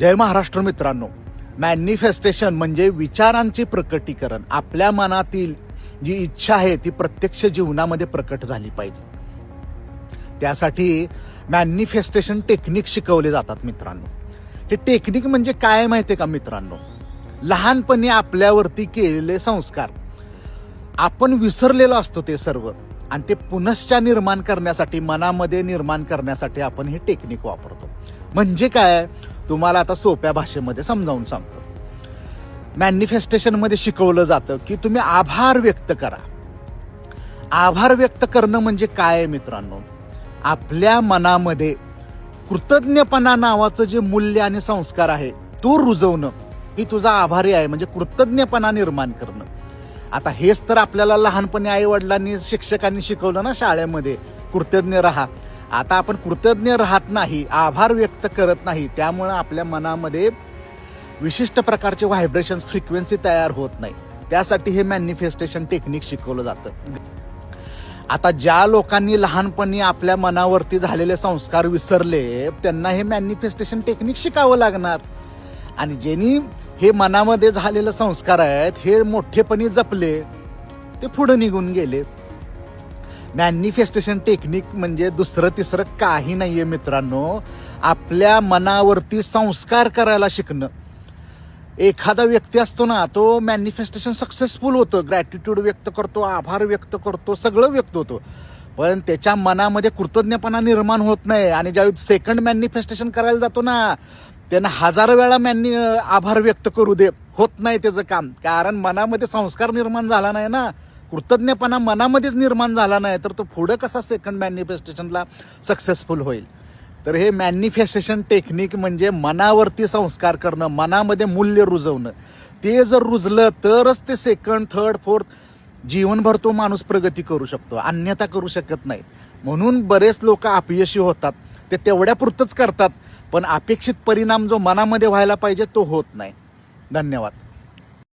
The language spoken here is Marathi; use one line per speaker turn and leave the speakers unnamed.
जय महाराष्ट्र मित्रांनो. मॅनिफेस्टेशन म्हणजे विचारांचे प्रकटीकरण. आपल्या मनातील जी इच्छा आहे ती प्रत्यक्ष जीवनामध्ये प्रकट झाली पाहिजे. त्यासाठी मॅनिफेस्टेशन टेक्निक शिकवले जातात मित्रांनो. हे टेक्निक म्हणजे काय माहितीये का मित्रांनो? लहानपणी आपल्यावरती केलेले संस्कार. आपण विसरलेलो असतो ते सर्व. आणि ते पुनश्च निर्माण करण्यासाठी मनामध्ये निर्माण करण्यासाठी आपण हे टेक्निक वापरतो. म्हणजे काय? तुम्हाला आता सोप्या भाषेमध्ये समजावून सांगतो. मॅनिफेस्टेशनमध्ये शिकवलं जातं की तुम्ही आभार व्यक्त करा. आभार व्यक्त करणं म्हणजे काय मित्रांनो? आपल्या मनामध्ये कृतज्ञपणा नावाचं जे मूल्य आणि संस्कार आहे तो रुजवणं ही तुझा आभारी आहे म्हणजे कृतज्ञपणा निर्माण करणं. आता हेच तर आपल्याला लहानपणी आई वडिलांनी शिक्षकांनी शिकवलं ना शाळेमध्ये कृतज्ञ राहा. आता आपण कृतज्ञ राहत नाही आभार व्यक्त करत नाही त्यामुळं आपल्या मनामध्ये विशिष्ट प्रकारचे व्हायब्रेशन फ्रिक्वेन्सी तयार होत नाही. त्यासाठी हे मॅनिफेस्टेशन टेक्निक शिकवलं जातं. आता ज्या लोकांनी लहानपणी आपल्या मनावरती झालेले संस्कार विसरले त्यांना हे मॅनिफेस्टेशन टेक्निक शिकावं लागणार. आणि ज्यांनी हे मनामध्ये झालेले संस्कार आहेत हे मोठेपणी जपले ते पुढे निघून गेले. मॅनिफेस्टेशन टेक्निक म्हणजे दुसरं तिसरं काही नाहीये मित्रांनो. आपल्या मनावरती संस्कार करायला शिकणं. एखादा व्यक्ती असतो ना तो मॅनिफेस्टेशन सक्सेसफुल होतं. ग्रॅटिट्यूड व्यक्त करतो आभार व्यक्त करतो सगळं व्यक्त होतो. पण त्याच्या मनामध्ये कृतज्ञपणा निर्माण होत नाही. आणि ज्यावेळी सेकंड मॅनिफेस्टेशन करायला जातो ना त्यांना हजार वेळा मॅनी आभार व्यक्त करू दे. होत नाही त्याचं काम. कारण मनामध्ये संस्कार निर्माण झाला नाही ना. कृतज्ञपणा मनामध्येच निर्माण झाला नाही तर तो पुढं कसा सेकंड मॅनिफेस्टेशनला सक्सेसफुल होईल? तर हे मॅनिफेस्टेशन टेक्निक म्हणजे मनावरती संस्कार करणं मनामध्ये मूल्य रुजवणं. ते जर रुजलं तरच ते सेकंड थर्ड फोर्थ जीवनभर तो माणूस प्रगती करू शकतो अन्यथा करू शकत नाही. म्हणून बरेच लोक अपयशी होतात ते तेवढ्या पुरतंच करतात पण अपेक्षित परिणाम जो मनामध्ये व्हायला पाहिजे तो होत नाही. धन्यवाद.